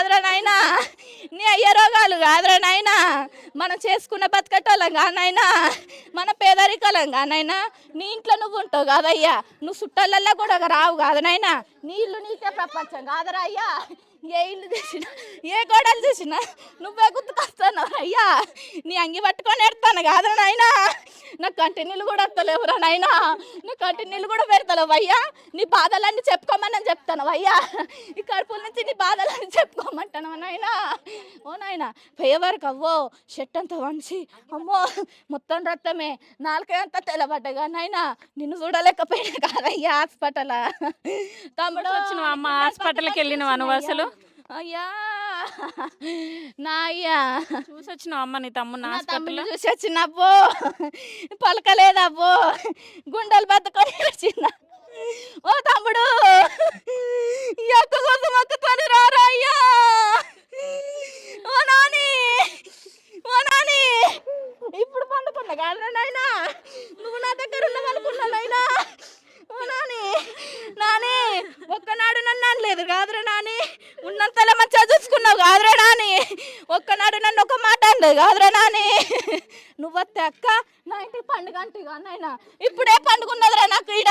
కాదురా నాయనా. నీ అయ్య రోగాలు కాదురా నాయనా. మనం చేసుకున్న బతకటోళ్ళం కానైనా మన పేదరికలం కానైనా నీ ఇంట్లో నువ్వు ఉంటావు కాదయ్యా. నువ్వు చుట్టాలల్లో కూడా రావు కాదు నాయనా. నీ ఇల్లు నీకే ప్రపంచం కాదురా అయ్యా. ఏ ఇల్లు చూసినా ఏ గోడలు చూసినా నువ్వే గుర్తుకొస్తాను అయ్యా. నీ అంగి పట్టుకొని ఎడతాను కాదురా నాయనా. నా కంటి నీళ్ళు కూడా వస్తలేవురా నాయనా. నీ కంటి నీళ్ళు కూడా పెడతలేవు అయ్యా. నీ బాధలన్నీ చెప్పుకోమని చెప్తాను అయ్యా. ఈ కడుపుల నుంచి నీ బాధలన్నీ చెప్పుకోమంటాను నాయనా? ఓ నాయనా పేవరకు అవ్వో షర్ట్ అంతా వంచి అమ్మో మొత్తం రక్తమే నాలుకే అంతా తెల్లబడ్డగా నాయనా. నిన్ను చూడలేకపోయినా కాదయ్యా హాస్పిటల్. తమ్ముడు వచ్చినావా అమ్మ? హాస్పిటల్కి వెళ్ళినవా నువ్వు అసలు? అయ్యా. నా అయ్యా. చూసి వచ్చినావు అమ్మ నీ తమ్ముని నా తమ్ముడు చూసి వచ్చినప్పు పలకలేదప్పు గుండెలు బతుకొని వచ్చిన. ఓ తమ్ముడు. ఈ అక్క కోసం అక్కతోని రారా అయ్యా. ఓ నాని. ఓ నాని. ఇప్పుడు పండుకున్నా కాదు నాయనా. నువ్వు నా దగ్గర ఉన్నావనుకున్నా నాయనా. ఓ నాని. నాని ఒక్కనాడు నన్ను అనలేదు కాదురా నాని. ఉన్నంతలో చూసుకున్నావు కాదురా నాని ఒక్కనాడు నన్ను ఒక మాట అనలేదు. కాదురా నాని నువ్వు వస్తే అక్క నా ఇంటికి పండుగ అంటే నాయన ఇప్పుడే పండుగ ఉన్నదిరా నాకు ఈడ.